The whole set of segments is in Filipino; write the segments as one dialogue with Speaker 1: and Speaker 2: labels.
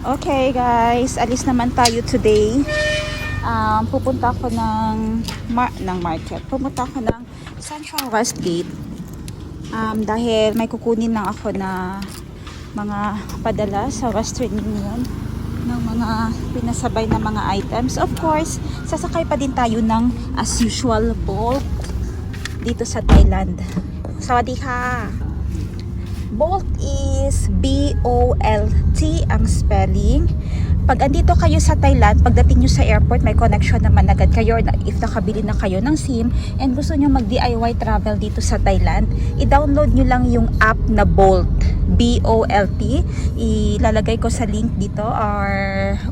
Speaker 1: Okay guys, alis naman tayo today. Um, pupunta ako ng, mar- ng market. Pupunta ako ng Central Westgate. Um, dahil may kukunin lang ako na mga padala sa Western Union ng mga pinasabay na mga items. Of course, sasakay pa din tayo ng as usual boat dito sa Thailand. Sawadee ka! Bolt is B-O-L-T ang spelling. Pag andito kayo sa Thailand, pagdating nyo sa airport, may connection naman agad kayo if nakabili na kayo ng SIM and gusto nyo mag-DIY travel dito sa Thailand, i-download nyo lang yung app na Bolt. B-O-L-T. Ilalagay ko sa link dito or,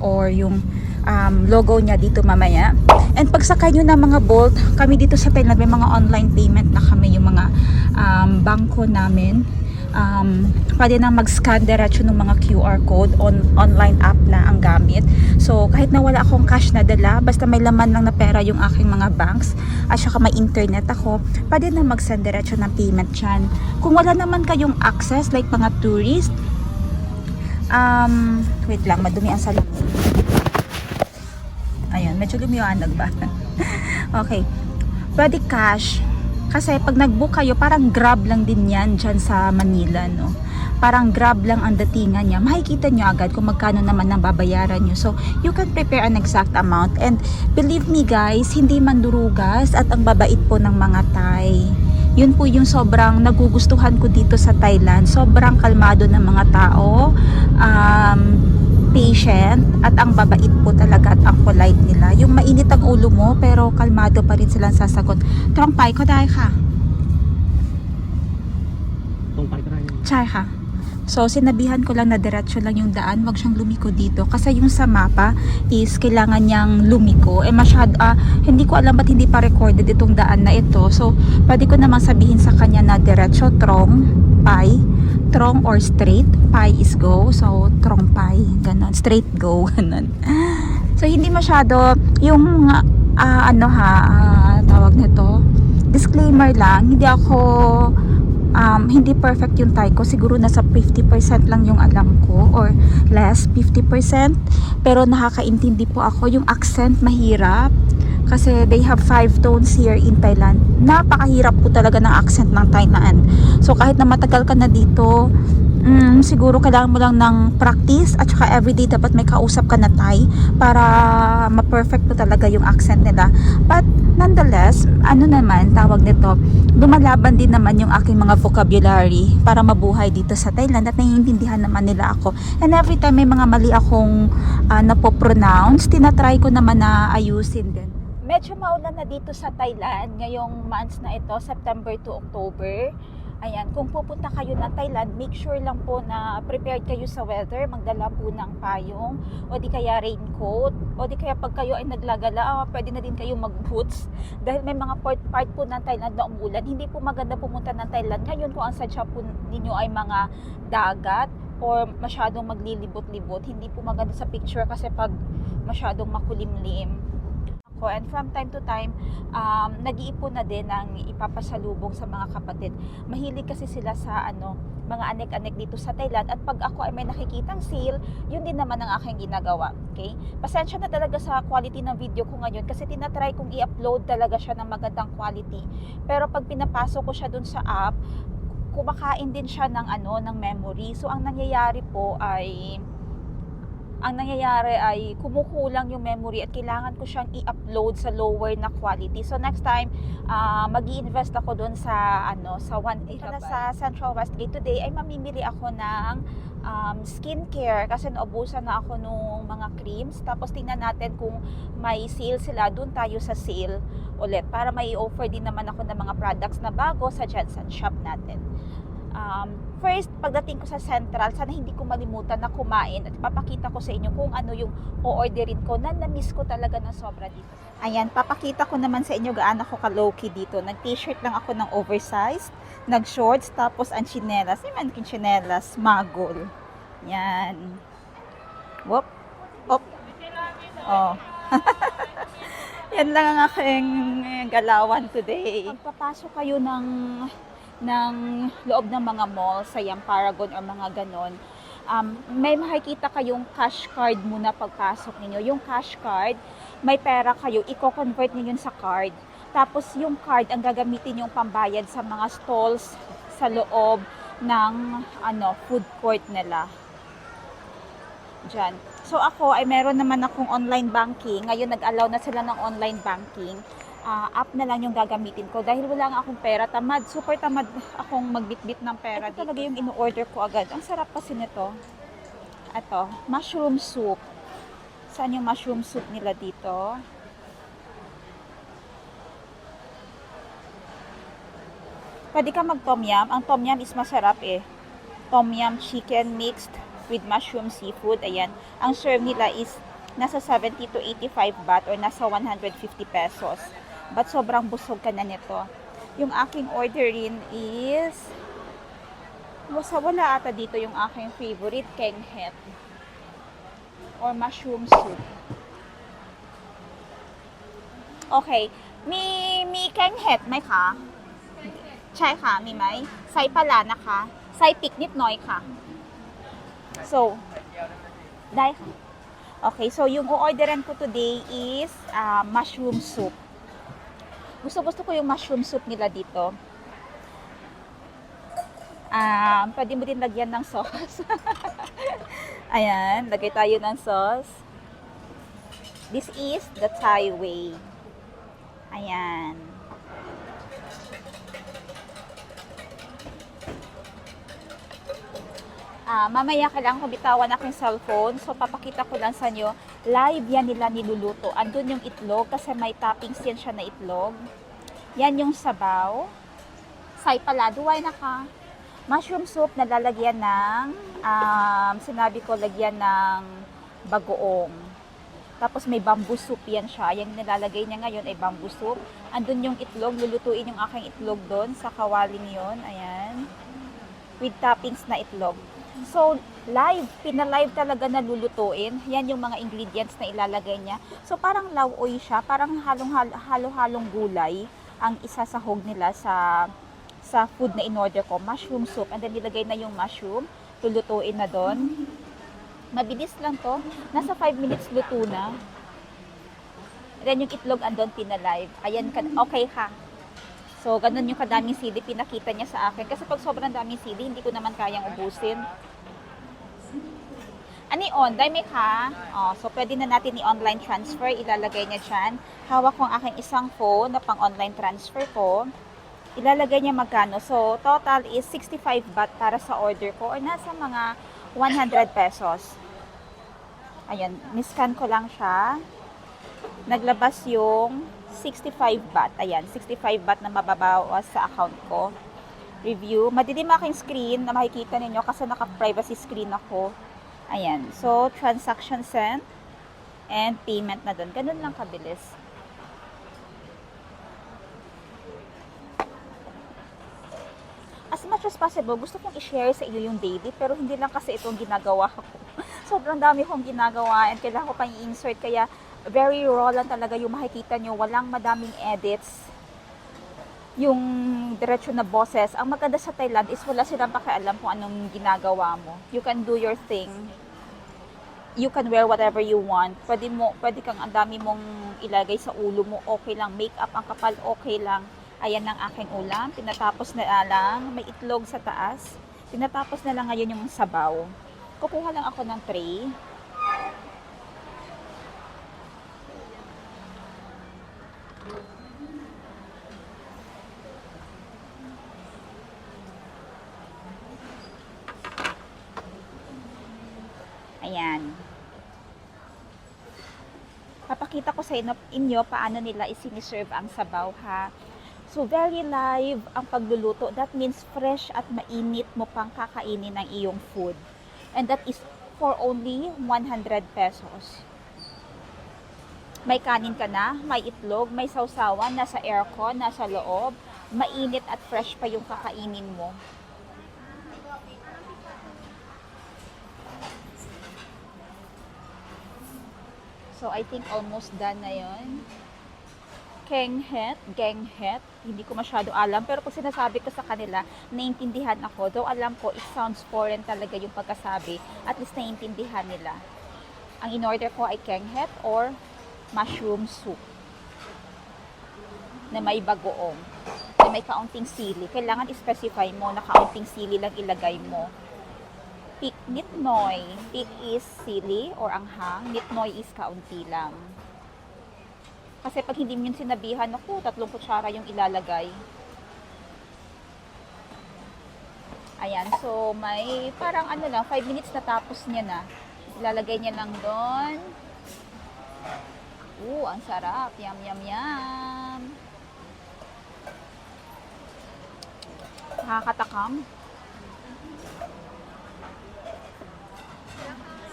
Speaker 1: or yung um, logo niya dito mamaya. And pagsakay nyo ng mga Bolt, kami dito sa Thailand, may mga online payment na kami, yung mga um, bangko namin um, pwede na mag-scan diretso ng mga QR code on online app na ang gamit. So, kahit na wala akong cash na dala, basta may laman lang na pera yung aking mga banks, at saka may internet ako, pwede na mag-send diretso ng payment dyan. Kung wala naman kayong access, like mga tourist, um, wait lang, madumi ang salamin. Ayun, medyo lumiwanag ba? okay. Pwede cash. Kasi pag nag-book kayo, parang grab lang din yan dyan sa Manila, no? Parang grab lang ang datingan niya. Makikita nyo agad kung magkano naman ang babayaran nyo. So, you can prepare an exact amount. And believe me guys, hindi man durugas at ang babait po ng mga Thai. Yun po yung sobrang nagugustuhan ko dito sa Thailand. Sobrang kalmado ng mga tao. Um, at ang babait po talaga at ang polite nila. Yung mainit ang ulo mo pero kalmado pa rin silang sasagot. Trong pai ko dai ka
Speaker 2: Tong
Speaker 1: chai ka So, sinabihan ko lang na diretso lang yung daan, wag siyang lumiko dito. Kasi yung sa mapa is kailangan niyang lumiko. Eh, masyad, ah, hindi ko alam ba't hindi pa recorded itong daan na ito. So, pwede ko naman sabihin sa kanya na diretso, trong, pai, trong or straight. Pai is go. So, trong pai. Ganon. Straight go. Ganon. So, hindi masyado yung, ah, ano ha, ah, tawag nito, disclaimer lang, hindi ako um, hindi perfect yung Thai ko. Siguro nasa 50% lang yung alam ko or less 50%. Pero nakakaintindi po ako. Yung accent mahirap kasi they have five tones here in Thailand. Napakahirap po talaga ng accent ng Thailand. So kahit na matagal ka na dito, mm, siguro kailangan mo lang ng practice at saka everyday dapat may kausap ka na Thai para ma-perfect po talaga yung accent nila. But nonetheless, ano naman tawag nito, lumalaban din naman yung aking mga vocabulary para mabuhay dito sa Thailand at naiintindihan naman nila ako. And every time may mga mali akong uh, napopronounce, tinatry ko naman na ayusin din. Medyo maulan na dito sa Thailand ngayong months na ito, September to October. Ayan, kung pupunta kayo ng Thailand, make sure lang po na prepared kayo sa weather, magdala po ng payong, o di kaya raincoat, o di kaya pag kayo ay naglagala, ah, pwede na din kayo mag-boots. Dahil may mga part, part po ng Thailand na umulan, hindi po maganda pumunta ng Thailand. Ngayon kung ang sadya po ninyo ay mga dagat, or masyadong maglilibot-libot, hindi po maganda sa picture kasi pag masyadong makulimlim ako. And from time to time, um, nag-iipon na din ng ipapasalubong sa mga kapatid. Mahilig kasi sila sa ano, mga anek-anek dito sa Thailand. At pag ako ay may nakikitang sale, yun din naman ang aking ginagawa. Okay? Pasensya na talaga sa quality ng video ko ngayon kasi tinatry kong i-upload talaga siya ng magandang quality. Pero pag pinapasok ko siya dun sa app, kumakain din siya ng ano ng memory. So ang nangyayari po ay ang nangyayari ay kumukulang yung memory at kailangan ko siyang i-upload sa lower na quality. So next time, uh, mag invest ako doon sa ano sa 1 na sa Central Westgate today ay mamimili ako ng um, skincare kasi naubusan na ako nung mga creams. Tapos tingnan natin kung may sale sila. Doon tayo sa sale ulit para may offer din naman ako ng mga products na bago sa Jensen Shop natin. Um, first, pagdating ko sa Central, sana hindi ko malimutan na kumain at papakita ko sa inyo kung ano yung o-orderin ko na na-miss ko talaga ng sobra dito. Ayan, papakita ko naman sa inyo gaano ako ka-low-key dito. Nag-t-shirt lang ako ng oversized, nag-shorts, tapos ang chinelas. Ay man, chinelas, magol. Yan. Whoop. Op. Oh. Yan lang ang aking galawan today. Pagpapasok kayo ng ng loob ng mga mall, sa yung Paragon or mga ganon, um, may makikita kayong cash card muna pagpasok ninyo. Yung cash card, may pera kayo, i-convert niyo sa card. Tapos yung card ang gagamitin yung pambayad sa mga stalls sa loob ng ano, food court nila. Diyan. So ako ay meron naman akong online banking. Ngayon nag-allow na sila ng online banking. Ah, app na lang yung gagamitin ko dahil wala nga akong pera. Tamad, super tamad akong magbitbit ng pera. Ito talaga yung ino-order ko agad. Ang sarap kasi nito. Ito, mushroom soup. Saan yung mushroom soup nila dito? Pwede ka mag tom yum. Ang tom yum is masarap eh. Tom yum chicken mixed with mushroom seafood. Ayan. Ang serve nila is nasa 70 to 85 baht or nasa 150 pesos. But sobrang busog ka na nito. Yung aking orderin is wasa wala ata dito yung aking favorite kenghet or mushroom soup. Okay. Mi mi kenghet ไหมคะ ใช่ค่ะ มีไหมไซส์ปลาร้านะคะ ไซส์ปิกนิดหน่อยค่ะ so ได้ค่ะ Okay, so yung o-orderan ko today is ah, mushroom soup. Gusto gusto ko yung mushroom soup nila dito. Ah, pwede mo din lagyan ng sauce. Ayan, lagay tayo ng sauce. This is the Thai way. Ayan. Ah, mamaya kailangan ko bitawan aking cellphone. So, papakita ko lang sa inyo. Live yan nila niluluto. Andun yung itlog kasi may toppings yan siya na itlog. Yan yung sabaw. Say pala, duway na ka. Mushroom soup na lalagyan ng, um, sinabi ko, lagyan ng bagoong. Tapos may bamboo soup yan siya. Yung nilalagay niya ngayon ay bamboo soup. Andun yung itlog. Lulutuin yung aking itlog doon sa kawaling yon Ayan. With toppings na itlog. So, live, pinalive talaga na lulutuin. Yan yung mga ingredients na ilalagay niya. So, parang lauoy siya, parang halong halo-halong gulay ang isasahog nila sa sa food na in-order ko, mushroom soup. And then nilagay na yung mushroom, lulutuin na doon. Mabilis lang to. Nasa 5 minutes luto na. And then yung itlog andon pinalive. Ayan, ka- okay ha. So, ganun yung kadaming sili pinakita niya sa akin. Kasi pag sobrang daming sili, hindi ko naman kayang ubusin. Ani on, dahil may ka. Oh, so, pwede na natin i-online transfer. Ilalagay niya dyan. Hawak ko ang aking isang phone na pang online transfer ko. Ilalagay niya magkano. So, total is 65 baht para sa order ko or nasa mga 100 pesos. Ayan, niscan ko lang siya. Naglabas yung 65 baht. Ayan, 65 baht na mababawas sa account ko. Review. Madilim aking screen na makikita ninyo kasi naka-privacy screen ako. Ayan. So, transaction sent and payment na doon. Ganun lang kabilis. As much as possible, gusto kong i-share sa iyo yung daily, pero hindi lang kasi itong ginagawa ko. Sobrang dami kong ginagawa and kailangan ko pang i-insert. Kaya, very raw lang talaga yung makikita nyo. Walang madaming edits yung diretso na boses. Ang maganda sa Thailand is wala silang pakialam kung anong ginagawa mo. You can do your thing. You can wear whatever you want. Pwede mo, pwede kang ang dami mong ilagay sa ulo mo, okay lang. Makeup ang kapal, okay lang. Ayan ang aking ulam. Tinatapos na lang. May itlog sa taas. Tinatapos na lang ngayon yung sabaw. Kukuha lang ako ng tray. Ayan. Papakita ko sa inyo, paano nila isiniserve ang sabaw ha. So, very live ang pagluluto. That means fresh at mainit mo pang kakainin ng iyong food. And that is for only 100 pesos. May kanin ka na, may itlog, may sausawan, nasa aircon, nasa loob. Mainit at fresh pa yung kakainin mo. So, I think almost done na yon. Kenghet, Genghet, hindi ko masyado alam. Pero pag sinasabi ko sa kanila, naiintindihan ako. Though alam ko, it sounds foreign talaga yung pagkasabi. At least naiintindihan nila. Ang in-order ko ay Kenghet or mushroom soup na may bagoong, na may kaunting sili. Kailangan specify mo na kaunting sili lang ilagay mo. Pik nitnoy. Pik is sili or anghang. Nitnoy is kaunti lang. Kasi pag hindi mo yun sinabihan, ako, tatlong kutsara yung ilalagay. Ayan, so may parang ano lang, 5 minutes na tapos niya na. Ilalagay niya lang doon. Oo, ang sarap. Yum, yum, yum. Nakakatakam.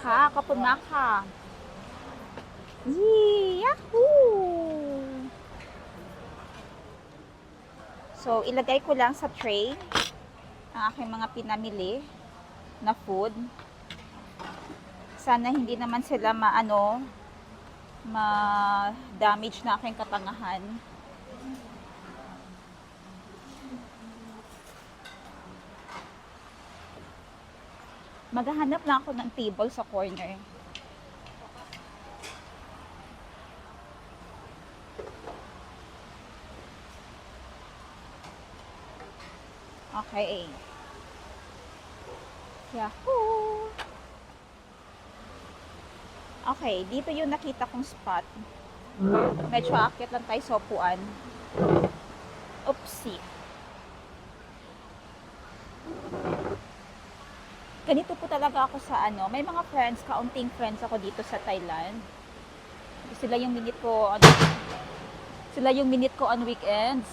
Speaker 1: Ha, kapunaka. Yee! Yahoo! So, ilagay ko lang sa tray ang aking mga pinamili na food. Sana hindi naman sila maano, ma-damage na aking katangahan. Maghahanap lang ako ng table sa corner. Okay. Yahoo! Okay, dito yung nakita kong spot. Medyo akit lang tayo sa upuan. Oopsie. Ganito po talaga ako sa ano. May mga friends, kaunting friends ako dito sa Thailand. Sila yung minute ko, ano, sila yung minute ko on weekends.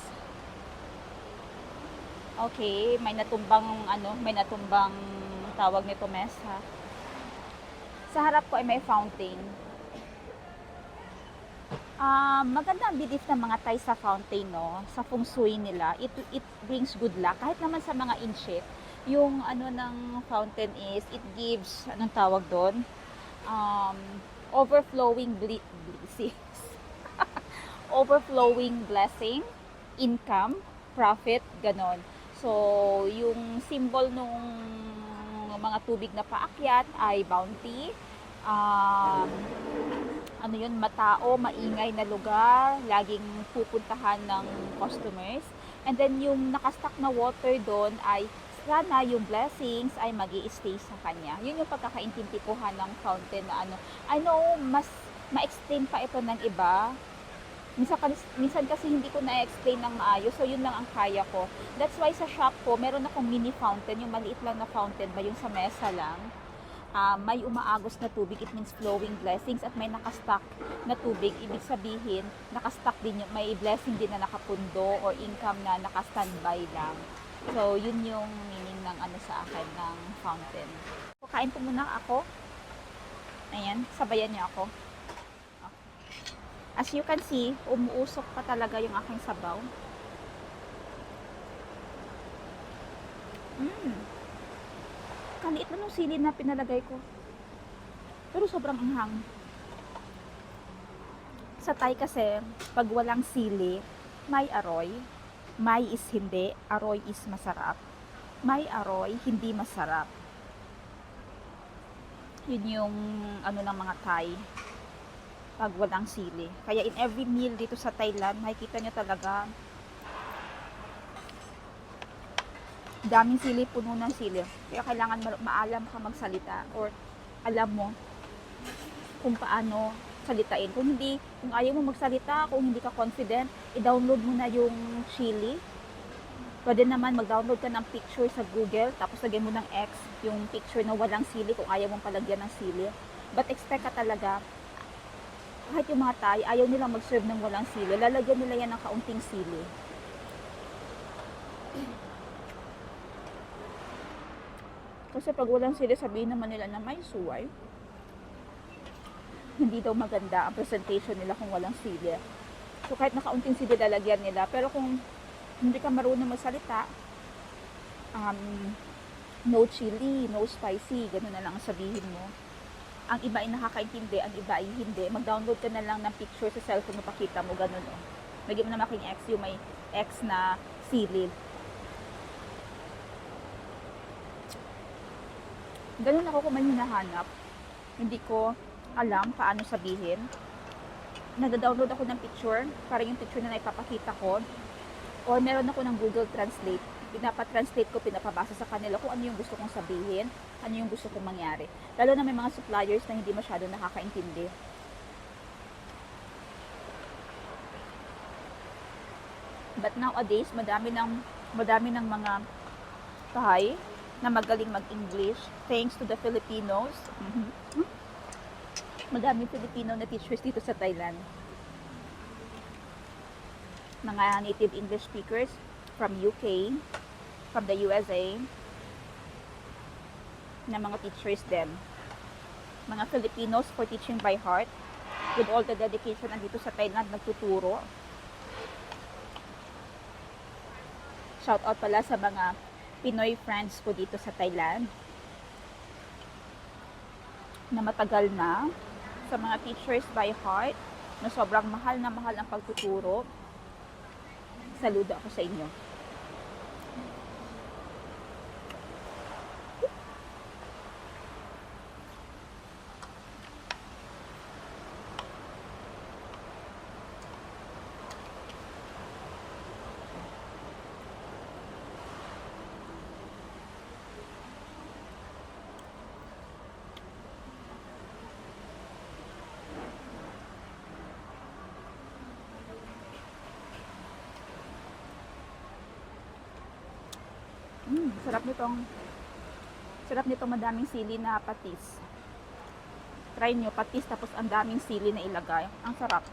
Speaker 1: Okay, may natumbang ano, may natumbang tawag nito mesa. Sa harap ko ay may fountain. Ah, maganda ang belief ng mga Thai sa fountain, no? Sa feng shui nila, it it brings good luck kahit naman sa mga inshit. Yung ano ng fountain is it gives anong tawag doon? Um, overflowing ble- blessings. overflowing blessing, income, profit, ganon. So, yung symbol nung mga tubig na paakyat ay bounty. Um, ano yun, matao, maingay na lugar, laging pupuntahan ng customers. And then yung nakastock na water doon ay sana yung blessings ay mag stay sa kanya. Yun yung pagkakaintindi ko ha ng fountain na ano. I know, mas ma-explain pa ito ng iba. Minsan, minsan kasi hindi ko na-explain ng maayos, so yun lang ang kaya ko. That's why sa shop ko, meron akong mini fountain, yung maliit lang na fountain ba, yung sa mesa lang. Ah, may umaagos na tubig, it means flowing blessings, at may nakastock na tubig, ibig sabihin, nakastock din yung, may blessing din na nakapundo or income na naka-standby lang. So, yun yung ng ano sa akin, ng fountain. Kain po muna ako. Ayan, sabayan niyo ako. As you can see, umuusok pa talaga yung aking sabaw. Mm. Kaliit na nung sili na pinalagay ko. Pero sobrang anghang. Sa Thai kasi, pag walang sili, may aroy. May is hindi, aroy is masarap. May aroy, hindi masarap. Yun yung ano ng mga Thai pag walang sili. Kaya in every meal dito sa Thailand, makikita nyo talaga daming sili, puno ng sili. Kaya kailangan ma- maalam ka magsalita or alam mo kung paano salitain. Kung hindi, kung ayaw mo magsalita, kung hindi ka confident, i-download mo na yung chili. Pwede naman mag-download ka ng picture sa Google, tapos lagyan mo ng X, yung picture na walang sili, kung ayaw mong palagyan ng sili. But expect ka talaga, kahit yung mga Thai, ayaw nilang mag-serve ng walang sili. Lalagyan nila yan ng kaunting sili. Kasi pag walang sili, sabihin naman nila na may suway. Hindi daw maganda ang presentation nila kung walang sili. So kahit nakaunting sili lalagyan nila. Pero kung hindi ka marunong magsalita, um, no chili, no spicy, gano'n na lang ang sabihin mo ang iba ay nakakaintindi, ang iba ay hindi. Mag-download ka na lang ng picture sa cellphone mo, pakita mo, ganun oh. Lagyan mo na making X yung may X na sili. Ganun ako kung may hinahanap. Hindi ko alam paano sabihin. Nagda-download ako ng picture, para yung picture na naipapakita ko. Or meron ako ng Google Translate. Pinapa-translate ko, pinapabasa sa kanila kung ano yung gusto kong sabihin, ano yung gusto kong mangyari. Lalo na may mga suppliers na hindi masyado nakakaintindi. But nowadays, madami ng madami ng mga Thai na magaling mag-English thanks to the Filipinos. Mhm. Madami Filipino na teachers dito sa Thailand. Mga native English speakers from UK, from the USA, na mga teachers din. Mga Filipinos for teaching by heart with all the dedication nandito sa Thailand nagtuturo. Shout out pala sa mga Pinoy friends ko dito sa Thailand na matagal na sa mga teachers by heart na sobrang mahal na mahal ang pagtuturo. Saludo ako sa inyo. Mm, sarap nitong sarap nitong madaming sili na patis. Try nyo, patis tapos ang daming sili na ilagay. Ang sarap.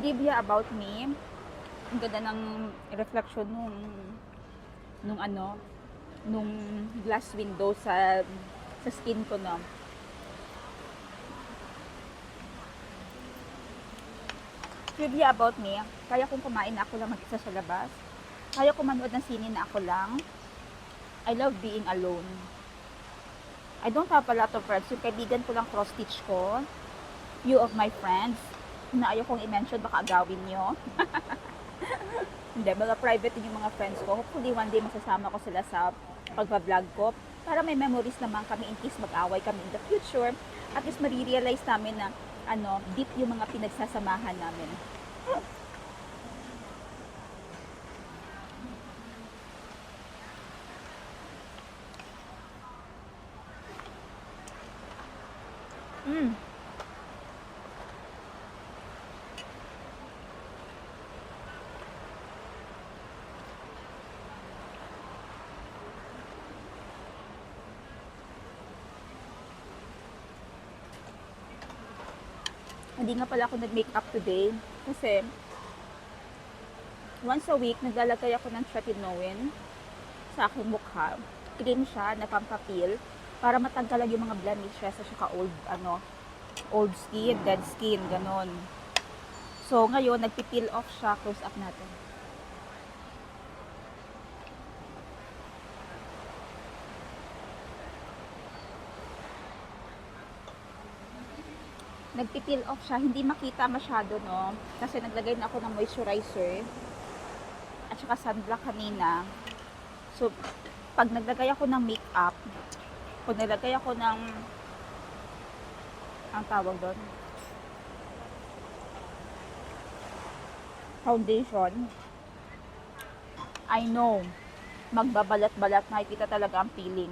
Speaker 1: Trivia about me. Ang ganda ng reflection nung nung ano, nung glass window sa sa skin ko no. Trivia about me, kaya kong kumain na ako lang mag-isa sa labas. Kaya ko manood ng sine na ako lang. I love being alone. I don't have a lot of friends. Yung kaibigan ko lang cross-stitch ko. Few of my friends. Na ayaw kong i-mention, baka agawin nyo. Hindi, mga private yung mga friends ko. Hopefully one day masasama ko sila sa pagbablog ko. Para may memories naman kami in case mag-away kami in the future. At least marirealize namin na ano, deep yung mga pinagsasamahan namin. Mm. Hindi nga pala ako nag-makeup today kasi once a week naglalagay ako ng tretinoin sa aking mukha. Cream siya na pampapil para matanggalan yung mga blemishes at saka old ano old skin, dead skin, ganon. So ngayon nagpipil off siya, close up natin. Nagpipil off siya, hindi makita masyado, no? Kasi naglagay na ako ng moisturizer at saka sunblock kanina. So, pag naglagay ako ng makeup, kung naglagay ako ng ang tawag doon foundation I know magbabalat-balat nakikita talaga ang feeling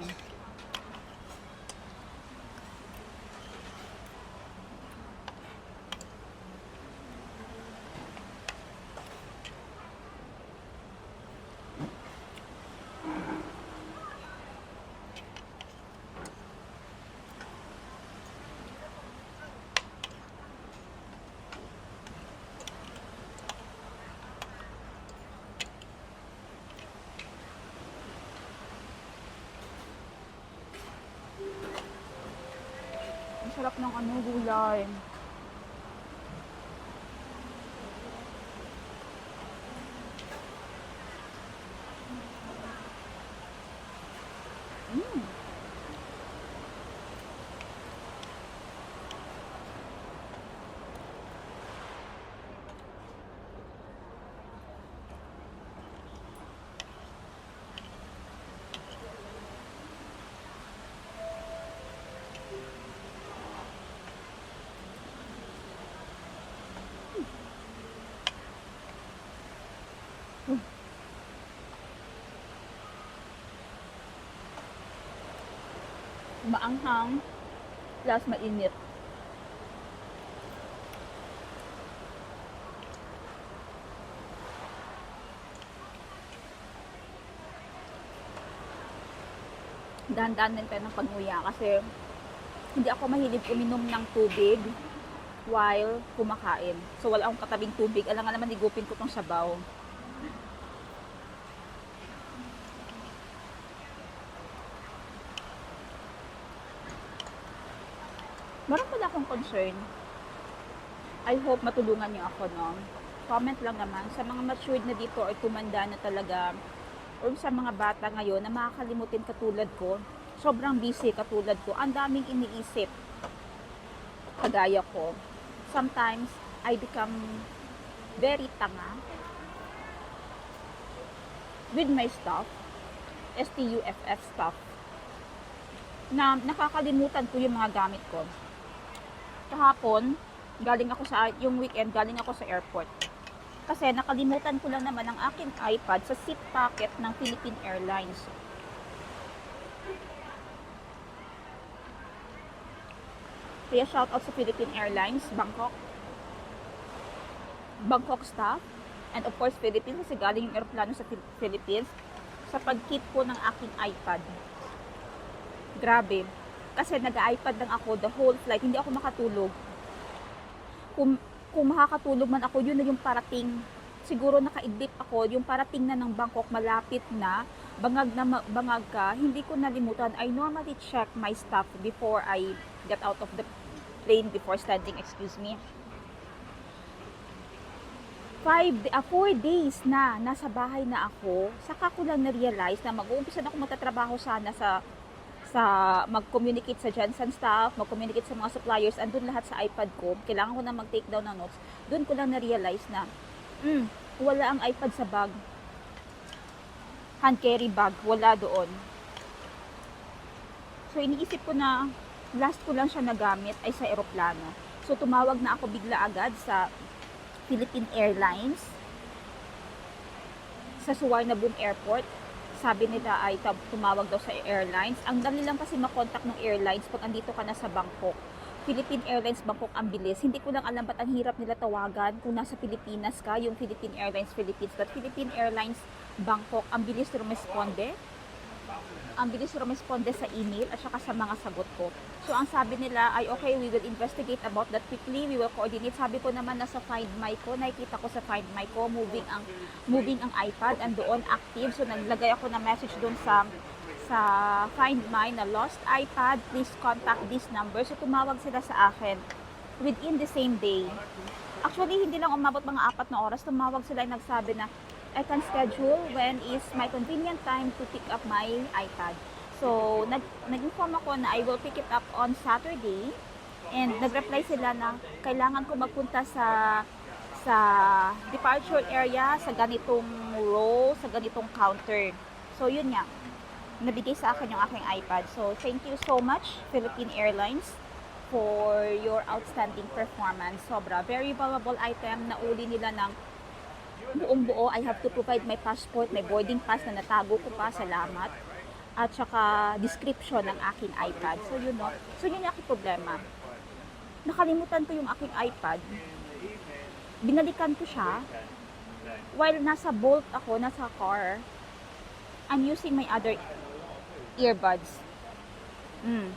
Speaker 1: sarap ng ano, gulay. Mm. Maanghang plus mainit. Dahan-dahan din tayo ng pagmuya kasi hindi ako mahilig uminom ng tubig while kumakain. So wala akong katabing tubig. Alam nga naman higupin ko tong sabaw. Meron pala akong concern. I hope matulungan niyo ako, no? Comment lang naman. Sa mga matured na dito or tumanda na talaga or sa mga bata ngayon na makakalimutin katulad ko, sobrang busy katulad ko, ang daming iniisip kagaya ko. Sometimes, I become very tanga with my stuff, S-T-U-F-F stuff, na nakakalimutan ko yung mga gamit ko. Kahapon, galing ako sa, yung weekend, galing ako sa airport. Kasi nakalimutan ko lang naman ang aking iPad sa seat pocket ng Philippine Airlines. Kaya shout out sa Philippine Airlines, Bangkok. Bangkok staff. And of course, Philippines kasi galing yung aeroplano sa Phil- Philippines sa pag-keep ko ng aking iPad. Grabe. Kasi nag-iPad lang ako the whole flight. Hindi ako makatulog. Kung, kung makakatulog man ako, yun na yung parating. Siguro nakaidlip ako, yung parating na ng Bangkok, malapit na, bangag na bangag ka, hindi ko nalimutan. I normally check my stuff before I get out of the plane, before standing, excuse me. Five, uh, four days na nasa bahay na ako, saka ko lang na-realize na mag-uumpisa na ako magtatrabaho sana sa sa mag-communicate sa Johnson staff, mag-communicate sa mga suppliers, andun lahat sa iPad ko. Kailangan ko na mag-take down ng notes. Doon ko lang na-realize na, mm, wala ang iPad sa bag. Hand carry bag, wala doon. So, iniisip ko na last ko lang siya nagamit ay sa eroplano. So, tumawag na ako bigla agad sa Philippine Airlines sa Suvarnabhumi Airport. Sabi nila ay tumawag daw sa airlines. Ang dali lang kasi makontak ng airlines pag andito ka na sa Bangkok. Philippine Airlines Bangkok ang bilis. Hindi ko lang alam ba't ang hirap nila tawagan kung nasa Pilipinas ka, yung Philippine Airlines Philippines. But Philippine Airlines Bangkok, ang bilis rumesponde. Ang bilis rumesponde sa email at saka sa mga sagot ko. So, ang sabi nila ay, okay, we will investigate about that quickly. We will coordinate. Sabi ko naman nasa Find My ko, nakikita ko sa Find My ko, moving ang moving ang iPad, and doon active. So, naglagay ako ng message doon sa sa Find My na lost iPad, please contact this number. So, tumawag sila sa akin within the same day. Actually, hindi lang umabot mga apat na oras. Tumawag sila at nagsabi na, I can schedule when is my convenient time to pick up my iPad. So, nag, nag-inform ako na I will pick it up on Saturday. And nag-reply sila na kailangan ko magpunta sa sa departure area, sa ganitong row, sa ganitong counter. So, yun nga. Nabigay sa akin yung aking iPad. So, thank you so much, Philippine Airlines, for your outstanding performance. Sobra. Very valuable item na uli nila ng buong buo. I have to provide my passport, my boarding pass na natago ko pa. Salamat. At saka description ng aking iPad. So, yun no. So, yun yung aking problema. Nakalimutan ko yung aking iPad. Binalikan ko siya. While nasa bolt ako, nasa car, I'm using my other earbuds. Mm.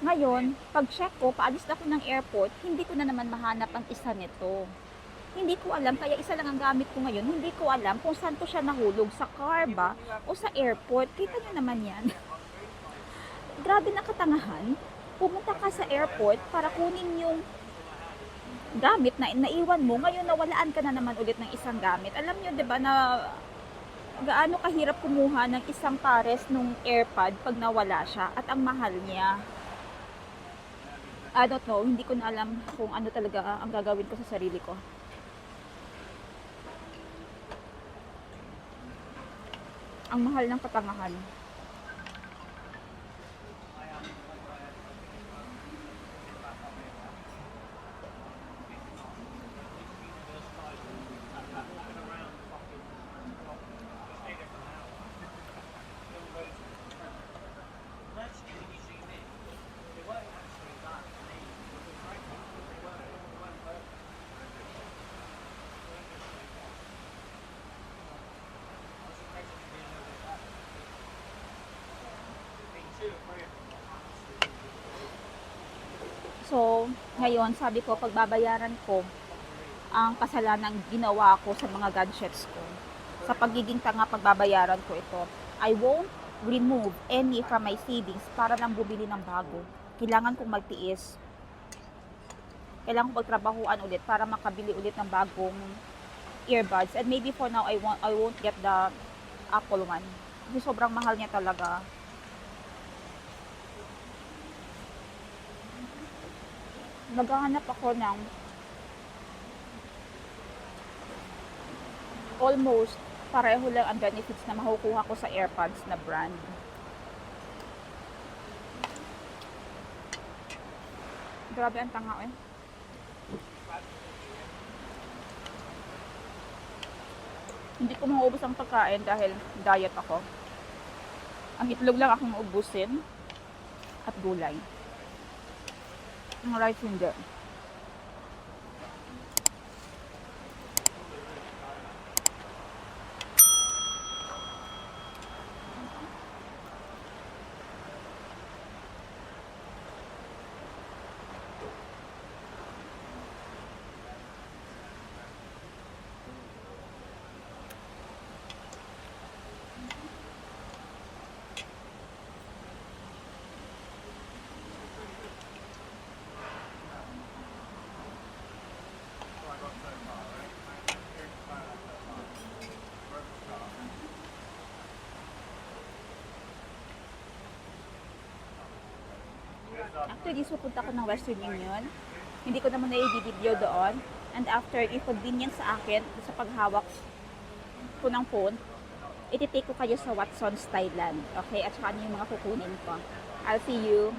Speaker 1: Ngayon, pag check ko, paalis na ako ng airport, hindi ko na naman mahanap ang isa nito. Hindi ko alam, kaya isa lang ang gamit ko ngayon. Hindi ko alam kung saan ko siya nahulog, sa car ba o sa airport. Kita nyo naman yan. Grabe na katangahan. pumunta ka sa airport para kunin yung gamit na naiwan mo, ngayon nawalaan ka na naman ulit ng isang gamit. Alam nyo, di ba, na gaano kahirap kumuha ng isang pares nung AirPod pag nawala siya at ang mahal niya. I don't know, hindi ko na alam kung ano talaga ang gagawin ko sa sarili ko. Ang mahal ng katangahan. So, ngayon, sabi ko, pagbabayaran ko ang kasalanan ginawa ko sa mga gadgets ko. Sa pagiging tanga, pagbabayaran ko ito. I won't remove any from my savings para lang bumili ng bago. Kailangan kong magtiis. Kailangan kong magtrabahuan ulit para makabili ulit ng bagong earbuds. And maybe for now, I won't, I won't get the Apple one. Kasi sobrang mahal niya talaga. Naghahanap ako ng almost pareho lang ang benefits na makukuha ko sa AirPods na brand. Grabe ang tanga eh. Hindi ko maubos ang pagkain dahil diet ako. Ang itlog lang akong ubusin at gulay. Ang rice hindi. Actually, pupunta ko ng Western Union. Hindi ko naman na-video doon. And after inconvenience sa akin sa paghawak ko ng phone, ititake ko kayo sa Watson's Thailand. Okay? At saka ano yung mga kukunin ko. I'll see you